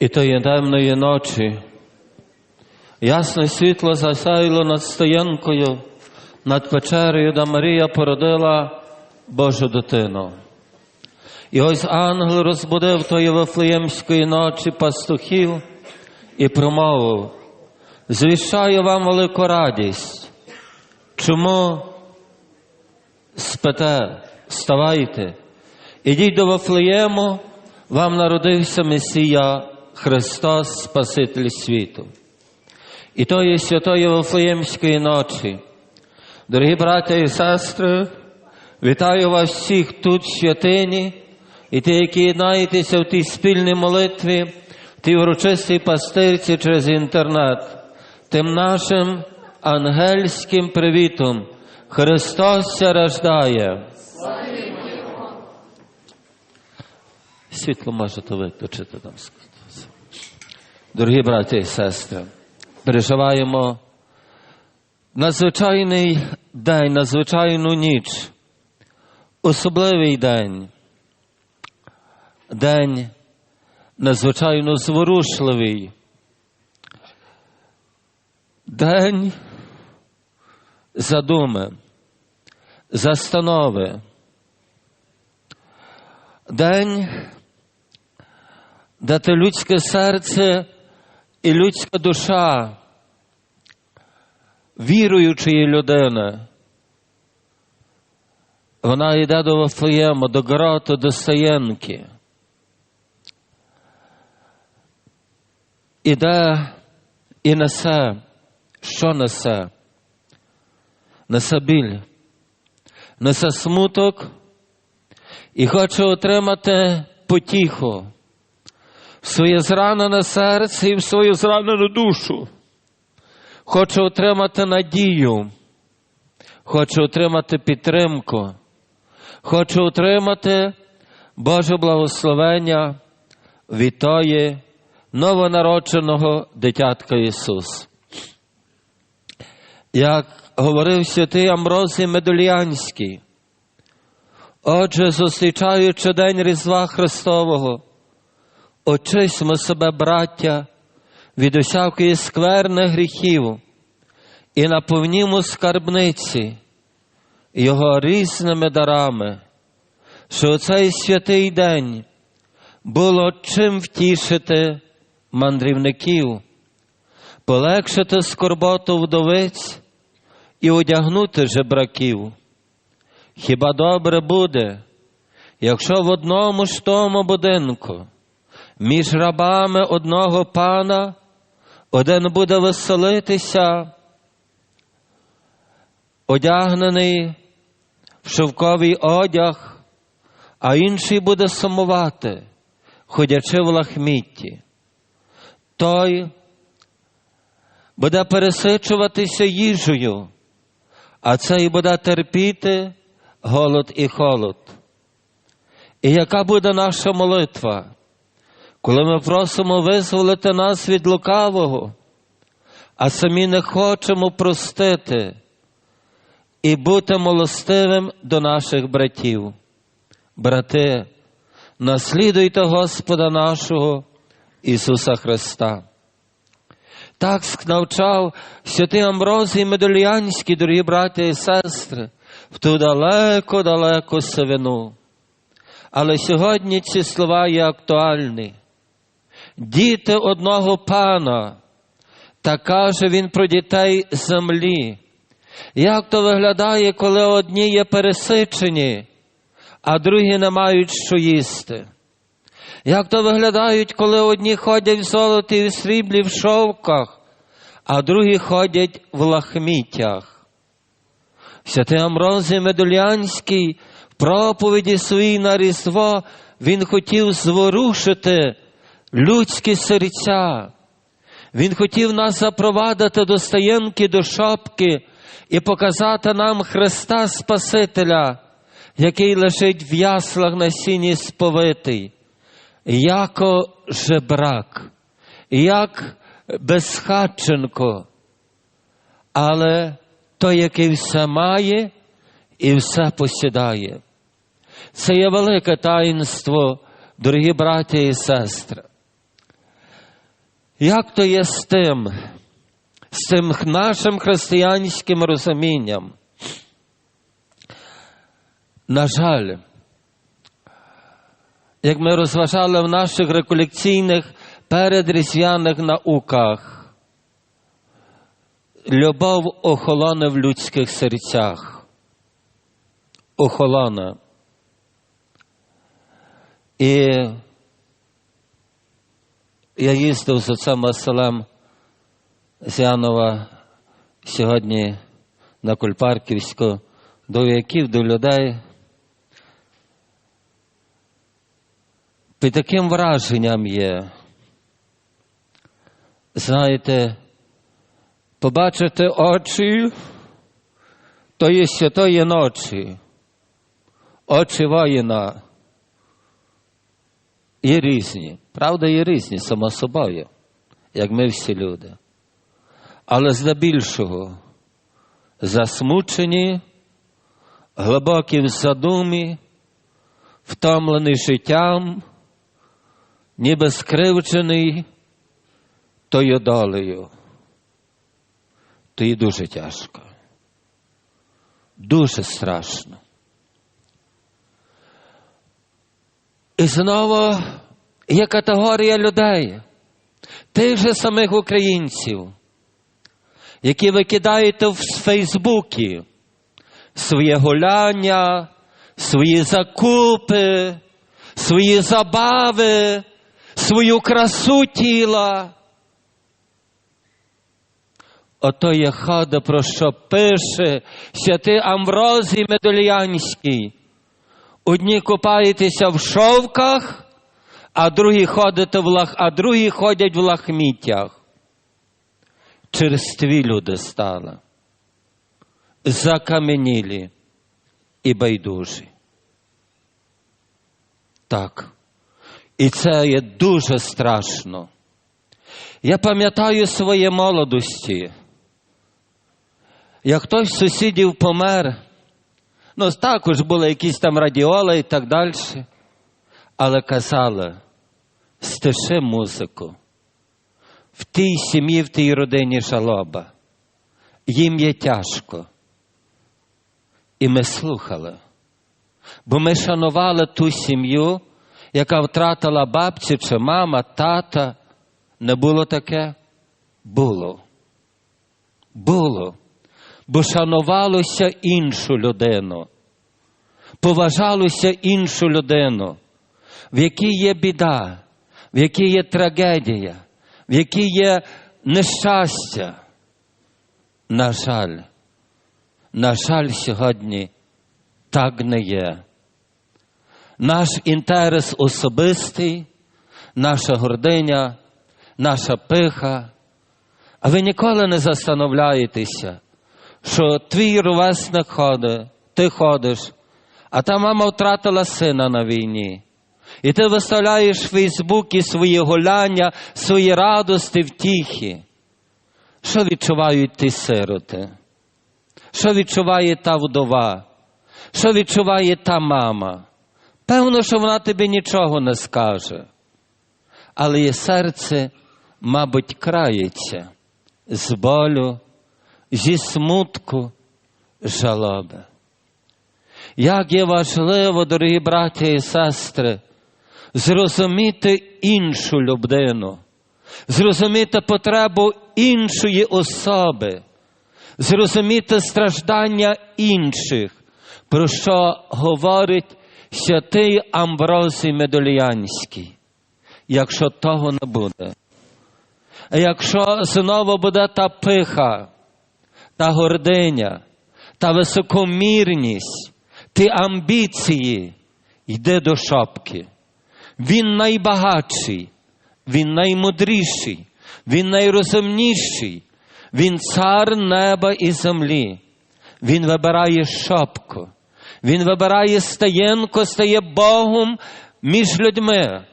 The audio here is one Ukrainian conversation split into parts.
І тої темної ночі ясне світло засяяло над стоянкою, над печерою, де Марія породила Божу дитину. І ось ангел розбудив тої Вифлеємської ночі пастухів і промовив, звіщаю вам велику радість. Чому спите, вставайте, ідіть до Вифлеєму, вам народився Месія Христос, Спаситель світу. І тої святої Вифлеємської ночі, дорогі браття і сестри, вітаю вас всіх тут, в святині, і ті, які єднаєтеся в тій спільній молитві, в тій урочистій пастирці через інтернет, тим нашим ангельським привітом Христос рождає. Світло можете виключити там. Дорогі браті і сестри, переживаємо надзвичайний день, надзвичайну ніч, особливий день, день надзвичайно зворушливий, день задуми, застанови, день, де те людське серце і людська душа віруючої людини. Вона йде до Вафлеєму, до гроту, до Саєнки. Іде і несе, що несе? Несе біль, несе смуток і хоче отримати потіху своє зранене серце і в свою зранену душу. Хоче отримати надію, хоче отримати підтримку, хоче отримати Боже благословення від тої новонародженого дитятка Ісус. Як говорив святий Амрозій Медуліанський, отже, зустрічаючи День Різдва Христового, очисьмо себе, браття, від усякої скверних гріхів і наповнімо скарбниці Його різними дарами, що у цей святий день було чим втішити мандрівників, полегшити скорботу вдовиць і одягнути жебраків. Хіба добре буде, якщо в одному ж тому будинку між рабами одного пана один буде веселитися, одягнений в шовковий одяг, а інший буде сумувати, ходячи в лахмітті. Той буде пересичуватися їжею, а цей буде терпіти голод і холод. І яка буде наша молитва? Коли ми просимо визволити нас від лукавого, а самі не хочемо простити і бути милостивим до наших братів. Брати, наслідуйте Господа нашого Ісуса Христа. Так навчав святий Амброзій Медоліанський, дорогі браття і сестри, в ту далеко-далеко сивину. Але сьогодні ці слова є актуальні діти одного пана, та каже він про дітей землі. Як то виглядає, коли одні є пересичені, а другі не мають що їсти? Як то виглядають, коли одні ходять в золоті і в сріблі в шовках, а другі ходять в лахміттях? Святий Амрозій Медулянський в проповіді своїй на Різдво він хотів зворушити людські серця. Він хотів нас запровадити до стаєнки, до шапки і показати нам Христа Спасителя, який лежить в яслах на сіні сповитий, яко жебрак, як безхатченко, але той, який все має і все посідає. Це є велике таїнство, дорогі браті і сестри. Як то є з тим, з цим нашим християнським розумінням? На жаль, як ми розважали в наших реколекційних передріздвяних науках, любов охолоне в людських серцях. Охолоне. І я їздив з отцем Василем з Янова сьогодні на Кульпарківську до вояків, до людей. Під таким враженням є. Знаєте, побачити очі тої святої ночі, очі воїна є різні. Правда, є різні, само собою, як ми всі люди. Але здебільшого засмучені, глибокі в задумі, втомлений життям, ніби скривджений тою долею. То і дуже тяжко. Дуже страшно. І знову є категорія людей, тих же самих українців, які викидають в Фейсбуці своє гуляння, свої закупи, свої забави, свою красу тіла. Ото є хада, про що пише святий Амврозій Медоліянський. Одні купаєтеся в шовках, а другі ходите в лах, а другі ходять в лахміттях. Черстві люди стали, закаменілі і байдужі. Так. І це є дуже страшно. Я пам'ятаю своє молодості. Як хтось з сусідів помер, ну також були якісь там радіоли і так далі. Але казали, стиши музику. В тій сім'ї, в тій родині жалоба. Їм є тяжко. І ми слухали. Бо ми шанували ту сім'ю, яка втратила бабцю чи мама, тата. Не було таке? Було. Було. Бо шанувалося іншу людину, поважалося іншу людину, в якій є біда, в якій є трагедія, в якій є нещастя. На жаль, на жаль, сьогодні так не є. Наш інтерес особистий, наша гординя, наша пиха, а ви ніколи не застановляєтеся, що твій ровесник ходить, ти ходиш, а та мама втратила сина на війні. І ти виставляєш в Фейсбуці свої гуляння, свої радості, втіхи. Що відчувають ті сироти? Що відчуває та вдова? Що відчуває та мама? Певно, що вона тобі нічого не скаже. Але її серце, мабуть, крається з болю, зі смутку, жалоби. Як є важливо, дорогі браття і сестри, зрозуміти іншу людину, зрозуміти потребу іншої особи, зрозуміти страждання інших, про що говорить святий Амбросій Медоліянський. Якщо того не буде, а якщо знову буде та пиха, та гординя, та високомірність, ті амбіції, йди до шапки. Він найбагатший, він наймудріший, він найрозумніший, він цар неба і землі. Він вибирає шапку, він вибирає стаєнко, стає Богом між людьми,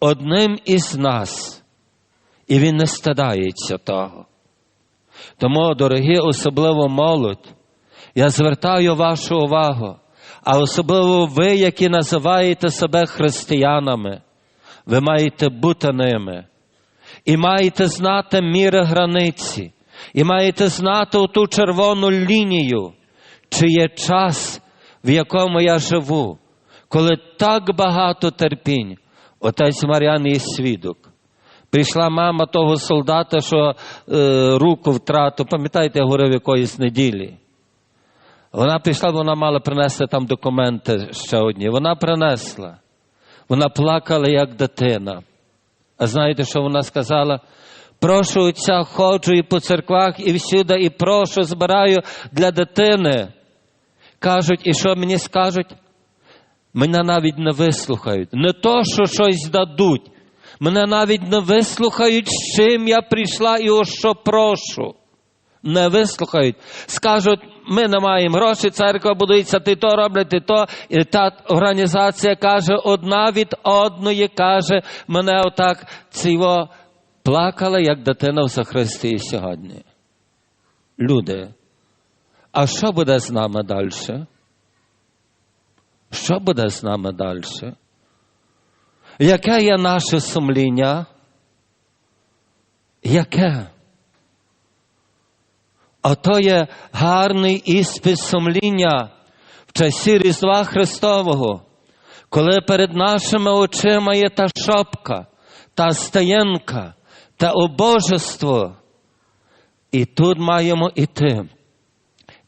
одним із нас. І він не стидається того. Тому, дорогі, особливо молодь, я звертаю вашу увагу, а особливо ви, які називаєте себе християнами, ви маєте бути ними. І маєте знати міри границі, і маєте знати ту червону лінію, чи є час, в якому я живу, коли так багато терпінь. Отець Мар'ян є свідок. Прийшла мама того солдата, що е, руку втратив, пам'ятаєте, я говорив якоїсь неділі. Вона прийшла, вона мала принести там документи ще одні. Вона принесла. Вона плакала, як дитина. А знаєте, що вона сказала? Прошу отця, ходжу і по церквах, і всюди, і прошу, збираю для дитини. Кажуть, і що мені скажуть? Мене навіть не вислухають. Не то, що щось дадуть. Мене навіть не вислухають, з чим я прийшла і о що прошу. Не вислухають. Скажуть, ми не маємо грошей, церква будується, ти то роблять, ти то. І та організація каже, одна від одної каже, мене отак ціво плакала, як дитина в Захристі сьогодні. Люди, а що буде з нами далі? Що буде з нами далі? Яке є наше сумління? Яке? А то є гарний іспит сумління в часі Різдва Христового, коли перед нашими очима є та шапка, та стаєнка, та обожество. І тут маємо іти.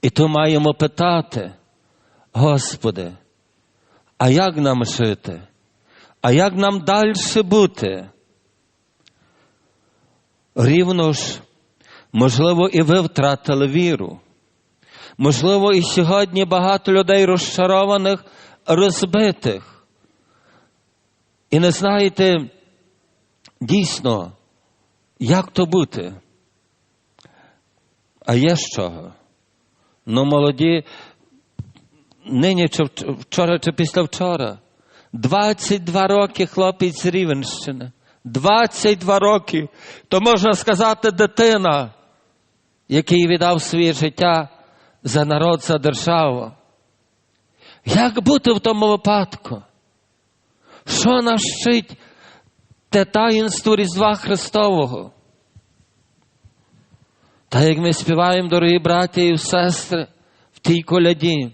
І тут маємо питати, Господи, а як нам жити? А як нам далі бути? Рівно ж, можливо, і ви втратили віру. Можливо, і сьогодні багато людей розчарованих, розбитих. І не знаєте дійсно, як то бути. А є з чого? Ну, молоді, нині чи вчора чи після вчора. 22 роки хлопець з Рівенщини. 22 роки. То можна сказати, дитина, який віддав своє життя за народ, за державу. Як бути в тому випадку? Що нас вчить те таїнство Різдва Христового? Та як ми співаємо, дорогі браті і сестри, в тій коляді,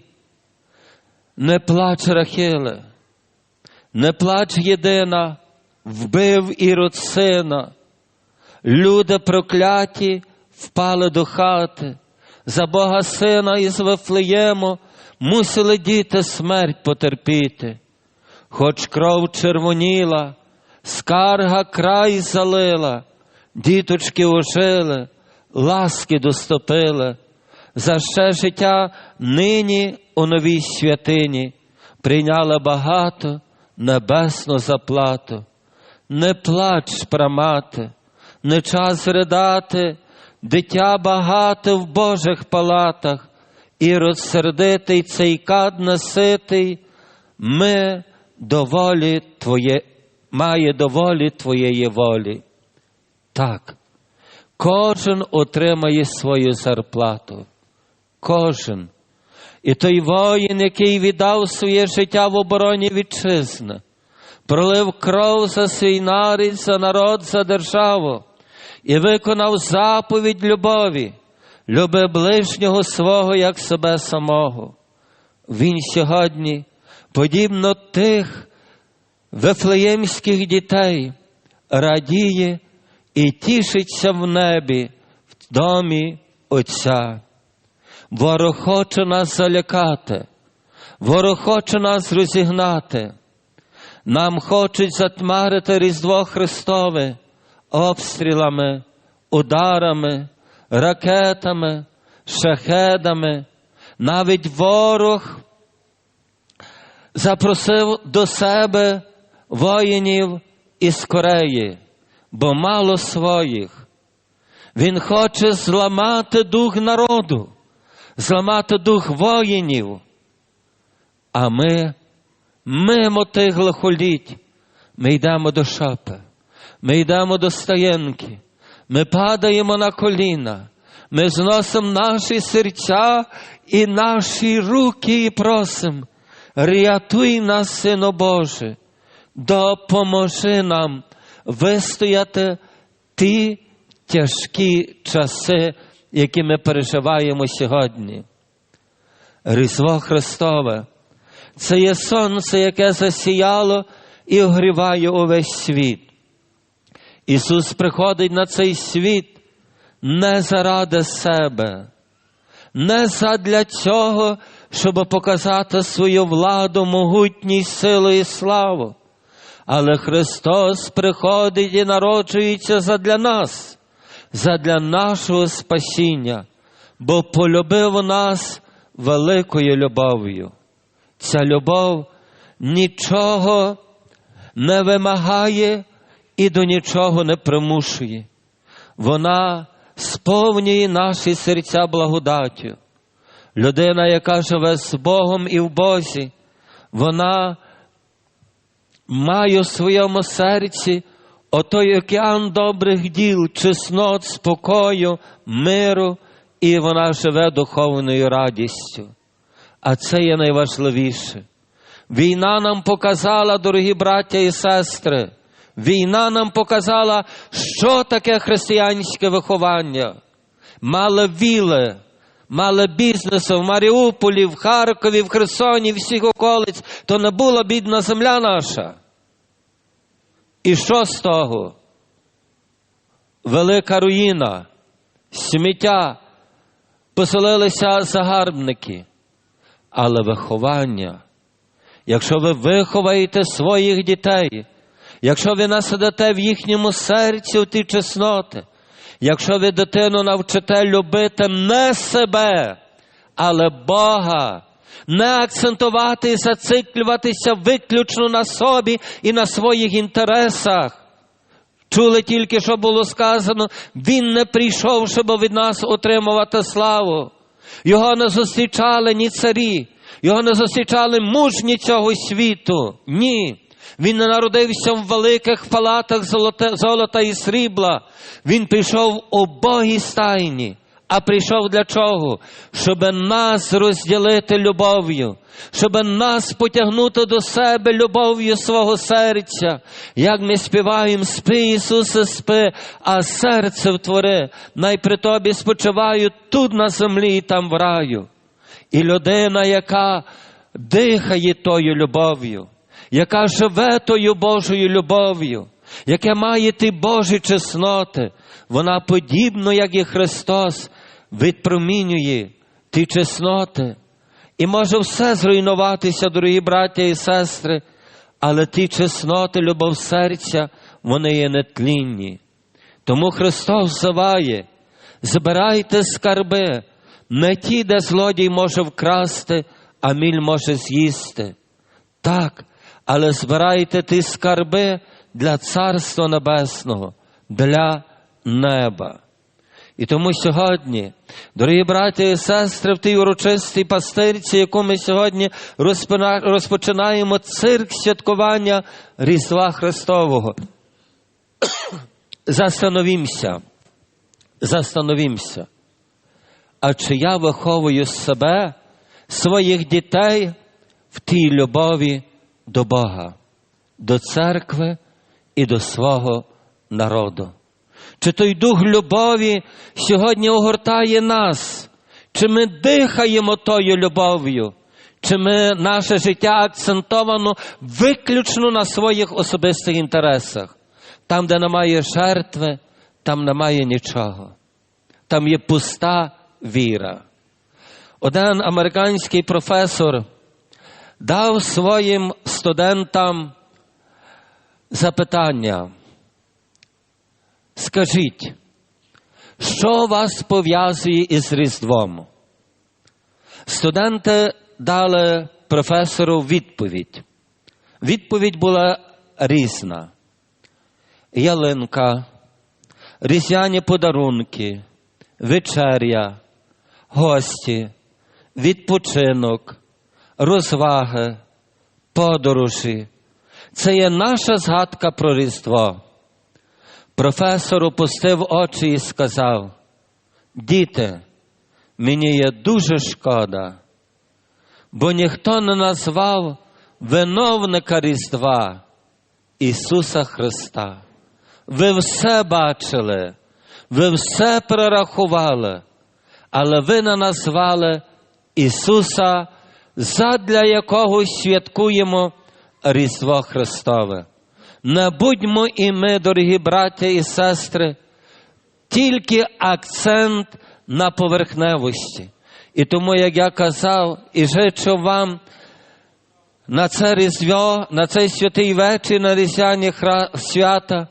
не плач Рахиле, не плач єдина, вбив ірод сина. Люди прокляті впали до хати, за Бога сина із Вифлеєму мусили діти смерть потерпіти, хоч кров червоніла, скарга край залила, діточки ожили, ласки доступили, за ще життя нині у новій святині. Прийняла багато небесну заплату. Не плач, прамати, не час ридати, дитя багате в Божих палатах, і розсердитий цей кад наситий, ми доволі Твоє, має доволі Твоєї волі. Так, кожен отримає свою зарплату. Кожен. І той воїн, який віддав своє життя в обороні вітчизни, пролив кров за свій нарід, за народ, за державу і виконав заповідь любові, люби ближнього свого як себе самого. Він сьогодні, подібно тих вифлеємських дітей, радіє і тішиться в небі, в домі Отця. Ворог хоче нас залякати, ворог хоче нас розігнати. Нам хочуть затмарити Різдво Христове обстрілами, ударами, ракетами, шахедами. Навіть ворог запросив до себе воїнів із Кореї, бо мало своїх. Він хоче зламати дух народу, зламати дух воїнів. А ми мимо тих лихоліть, ми йдемо до шапи, ми йдемо до стаєнки, ми падаємо на коліна, ми зносимо наші серця і наші руки і просимо, рятуй нас, Сино Боже, допоможи нам вистояти ті тяжкі часи, які ми переживаємо сьогодні. Різдво Христове це є сонце, яке засіяло і огріває увесь світ. Ісус приходить на цей світ не заради себе, не задля цього, щоб показати свою владу, могутність, силу і славу. Але Христос приходить і народжується задля нас, задля нашого спасіння, бо полюбив нас великою любов'ю. Ця любов нічого не вимагає і до нічого не примушує. Вона сповнює наші серця благодаттю. Людина, яка живе з Богом і в Бозі, вона має в своєму серці отой океан добрих діл, чеснот, спокою, миру, і вона живе духовною радістю. А це є найважливіше. Війна нам показала, дорогі браття і сестри, війна нам показала, що таке християнське виховання. Мали віли, мали бізнесу в Маріуполі, в Харкові, в Херсоні, всіх околиць, то не була бідна земля наша. І що з того? Велика руїна, сміття, поселилися загарбники. Але виховання, якщо ви виховаєте своїх дітей, якщо ви насадите в їхньому серці ті чесноти, якщо ви дитину навчите любити не себе, але Бога, не акцентувати і зациклюватися виключно на собі і на своїх інтересах. Чули тільки, що було сказано, Він не прийшов, щоб від нас отримувати славу. Його не зустрічали ні царі, його не зустрічали мужні цього світу. Ні. Він не народився в великих палатах золота, і срібла. Він прийшов у Богі стайні. А прийшов для чого? Щоб нас розділити любов'ю, щоб нас потягнути до себе любов'ю свого серця. Як ми співаємо, спи, Ісусе, спи, а серце втвори, най при тобі спочиваю тут на землі і там в раю. І людина, яка дихає тою любов'ю, яка живе тою Божою любов'ю, яке має ті Божі чесноти, вона подібно, як і Христос, відпромінює ті чесноти. І може все зруйнуватися, дорогі браття і сестри, але ті чесноти, любов серця, вони є нетлінні. Тому Христос взиває, збирайте скарби, не ті, де злодій може вкрасти, а міль може з'їсти. Так, але збирайте ті скарби для Царства Небесного, для неба. І тому сьогодні, дорогі браті і сестри, в тій урочистій пастирці, яку ми сьогодні розпочинаємо цирк святкування Різдва Христового. Застановімся, застановімся. А чи я виховую себе, своїх дітей в тій любові до Бога, до церкви і до свого народу? Чи той дух любові сьогодні огортає нас? Чи ми дихаємо тою любов'ю? Чи ми наше життя акцентовано виключно на своїх особистих інтересах? Там, де немає жертви, там немає нічого. Там є пуста віра. Один американський професор дав своїм студентам запитання. Скажіть, що вас пов'язує із Різдвом? Студенти дали професору відповідь. Відповідь була різна. Ялинка, різдвяні подарунки, вечеря, гості, відпочинок, розваги, подорожі. Це є наша згадка про Різдво. Професор опустив очі і сказав: Діти, мені є дуже шкода, бо ніхто не назвав виновника Різдва Ісуса Христа. ви все бачили, ви все перерахували, але ви не назвали Ісуса, задля якого святкуємо Різдво Христове. Не будьмо і ми, дорогі браття і сестри, тільки акцент на поверхневості. І тому, як я казав, і жичу вам на це різдво, на цей святий вечір, на різдвяні свята,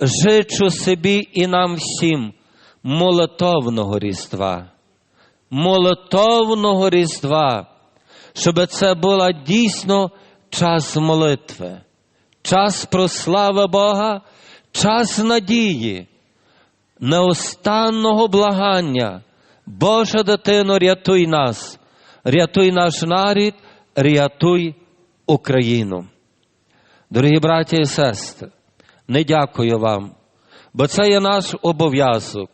жичу собі і нам всім молитовного різдва. Молитовного різдва, щоб це була дійсно час молитви, час прослави Бога, час надії, неостанного благання. Божа дитино, рятуй нас, рятуй наш нарід, рятуй Україну. Дорогі браті і сестри, не дякую вам, бо це є наш обов'язок.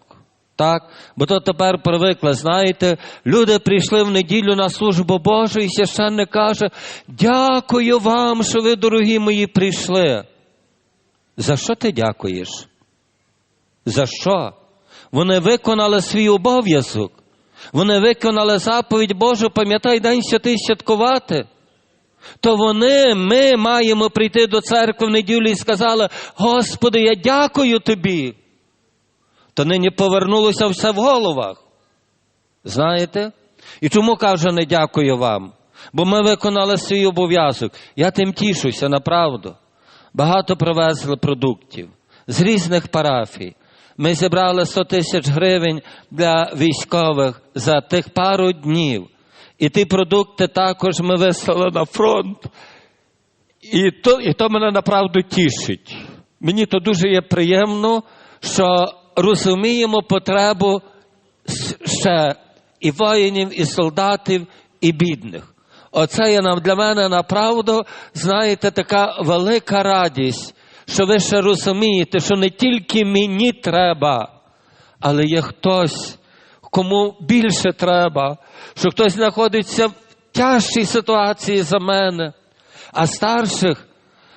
Так, бо то тепер привикли, знаєте, люди прийшли в неділю на службу Божу, і священник каже: Дякую вам, що ви, дорогі мої, прийшли. За що ти дякуєш? За що? Вони виконали свій обов'язок. Вони виконали заповідь Божу, пам'ятай день святий святкувати. То вони, ми маємо прийти до церкви в неділю і сказали, Господи, я дякую тобі. То нині повернулося все в головах. Знаєте? І чому каже, не дякую вам? Бо ми виконали свій обов'язок. Я тим тішуся, направду. Багато привезли продуктів з різних парафій. Ми зібрали 100 тисяч гривень для військових за тих пару днів. І ті продукти також ми вислали на фронт. І то, і то мене направду тішить. Мені то дуже є приємно, що розуміємо потребу ще і воїнів, і солдатів, і бідних. Оце є нам для мене направду, знаєте, така велика радість, що ви ще розумієте, що не тільки мені треба, але є хтось, кому більше треба, що хтось знаходиться в тяжчій ситуації за мене, а старших,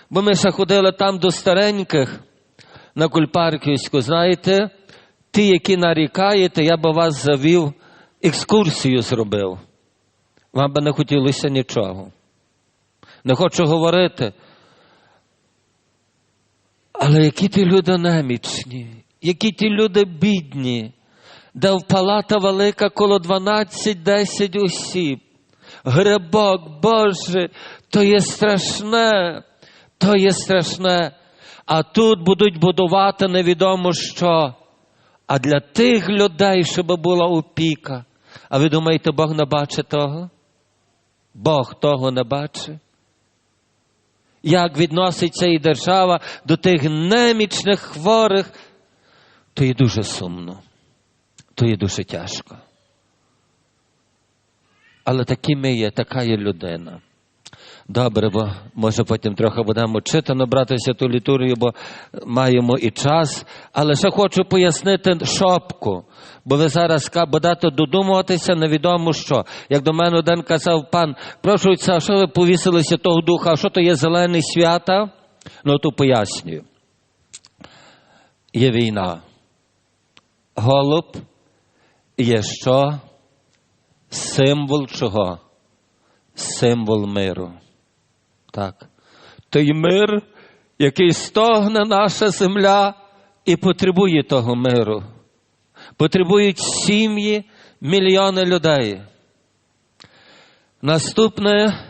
бо ми ще ходили там до стареньких на Кульпарківську, знаєте, ті, які нарікаєте, я би вас завів, екскурсію зробив. Вам би не хотілося нічого. Не хочу говорити. Але які ті люди немічні, які ті люди бідні, де в палата велика коло 12-10 осіб. Грибок, Боже, то є страшне, то є страшне. А тут будуть будувати невідомо що. А для тих людей, щоб була опіка. А ви думаєте, Бог не бачить того? Бог того не бачить. Як відноситься і держава до тих немічних хворих, то є дуже сумно, то є дуже тяжко. Але такі ми є, така є людина. Добре, бо може потім трохи будемо читано брати святу літургію, бо маємо і час. Але ще хочу пояснити шопку, бо ви зараз будете додумуватися невідомо що. Як до мене один казав пан, прошу а що ви повісилися того духа, що то є зелені свята? Ну то пояснюю. Є війна. Голуб є що? Символ чого? Символ миру. Так. Той мир, який стогне наша земля і потребує того миру. Потребують сім'ї, мільйони людей. Наступне,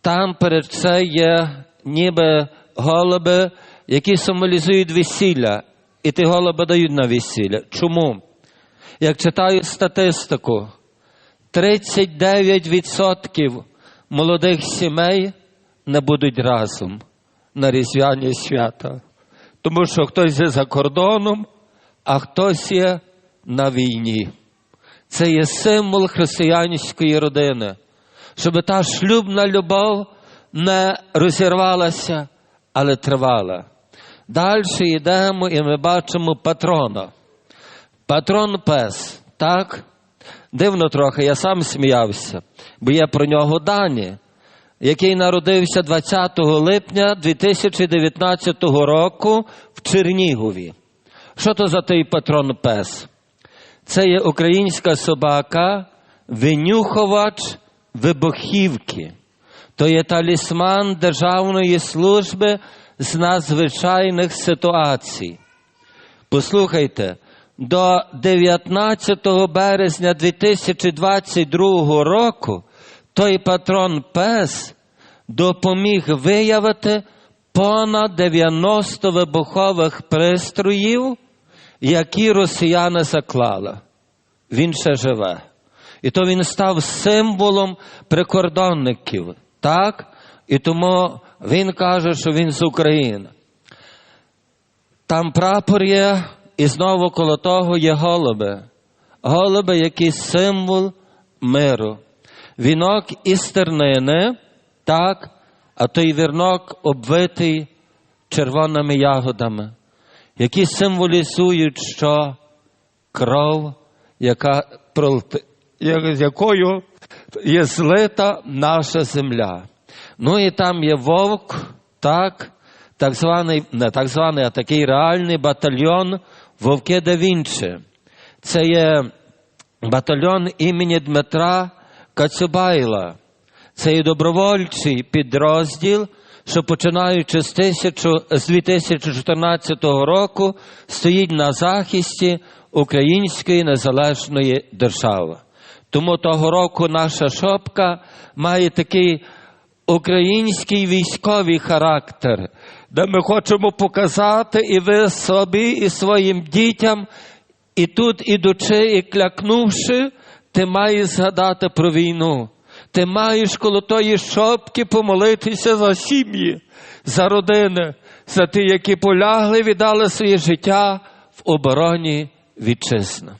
там перед це є ніби голуби, які символізують весілля. І ті голуби дають на весілля. Чому? Як читаю статистику, 39% молодих сімей не будуть разом на різдвяні свята. Тому що хтось є за кордоном, а хтось є на війні. Це є символ християнської родини, щоб та шлюбна любов не розірвалася, але тривала. Далі йдемо і ми бачимо патрона. Патрон пес, так? Дивно трохи, я сам сміявся, бо є про нього дані. який народився 20 липня 2019 року в Чернігові. Що то за той патрон пес? Це є українська собака, винюхувач вибухівки. То є талісман Державної служби з надзвичайних ситуацій. Послухайте, до 19 березня 2022 року той патрон Пес допоміг виявити понад 90 вибухових пристроїв, які росіяни заклали. Він ще живе. І то він став символом прикордонників. Так? І тому він каже, що він з України. Там прапор є, і знову коло того є голуби. Голуби, які символ миру. Вінок із тернини, так, а той вірнок обвитий червоними ягодами, які символізують, що кров, яка з якою є злита наша земля. Ну і там є вовк, так, так званий, не так званий, а такий реальний батальйон Вовки да Вінчі. Це є батальйон імені Дмитра Кацюбайла. Це є добровольчий підрозділ, що починаючи з, тисячу, з 2014 року стоїть на захисті Української незалежної держави. Тому того року наша шопка має такий український військовий характер, де ми хочемо показати і ви собі, і своїм дітям, і тут, ідучи, і клякнувши, ти маєш згадати про війну. Ти маєш коло тої шопки помолитися за сім'ї, за родини, за ті, які полягли, віддали своє життя в обороні вітчизни.